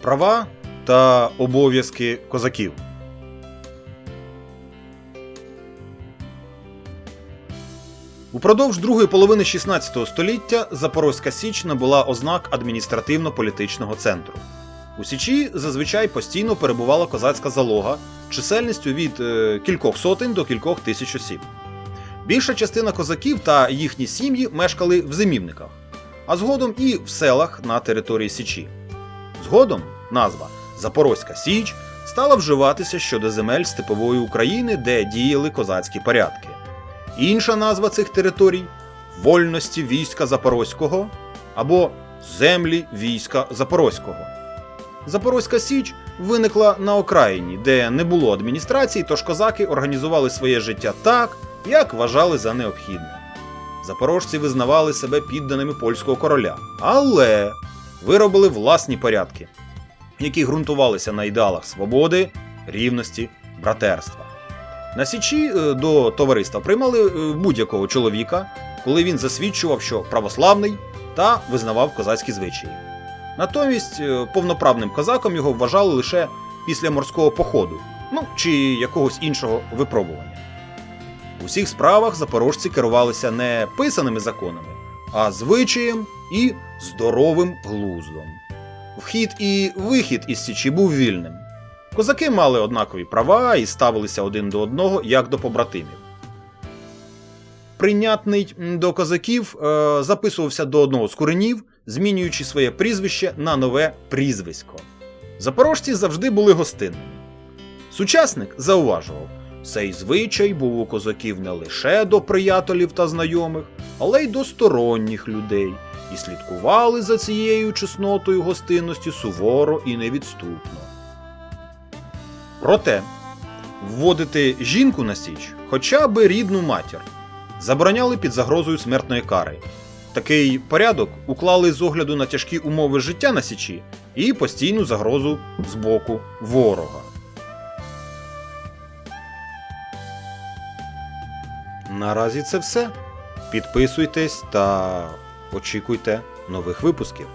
Права та обов'язки козаків. Упродовж другої половини 16 століття Запорозька Січ набула ознак адміністративно-політичного центру. У Січі зазвичай постійно перебувала козацька залога чисельністю від е, кількох сотень до кількох тисяч осіб. Більша частина козаків та їхні сім'ї мешкали в зимівниках, а згодом і в селах на території Січі. Згодом назва Запорозька Січ стала вживатися щодо земель степової України, де діяли козацькі порядки. Інша назва цих територій вольності війська Запорозького або землі війська Запорозького. Запорозька Січ виникла на окраїні, де не було адміністрації, тож козаки організували своє життя так, як вважали за необхідне. Запорожці визнавали себе підданими польського короля, але виробили власні порядки, які ґрунтувалися на ідеалах свободи, рівності, братерства. На Січі е, до товариства приймали е, будь-якого чоловіка, коли він засвідчував, що православний та визнавав козацькі звичаї. Натомість е, повноправним козаком його вважали лише після морського походу, ну чи якогось іншого випробування. У всіх справах запорожці керувалися не писаними законами, а звичаєм і здоровим глуздом. Вхід і вихід із Січі був вільним. Козаки мали однакові права і ставилися один до одного як до побратимів. Прийнятний до козаків е, записувався до одного з куренів, змінюючи своє прізвище на нове прізвисько. Запорожці завжди були гостинними. Сучасник зауважував, цей звичай був у козаків не лише до приятелів та знайомих, але й до сторонніх людей, і слідкували за цією чеснотою гостинності суворо і невідступно. Проте вводити жінку на січ, хоча би рідну матір, забороняли під загрозою смертної кари. Такий порядок уклали з огляду на тяжкі умови життя на січі і постійну загрозу з боку ворога. Наразі це все. Підписуйтесь та очікуйте нових випусків.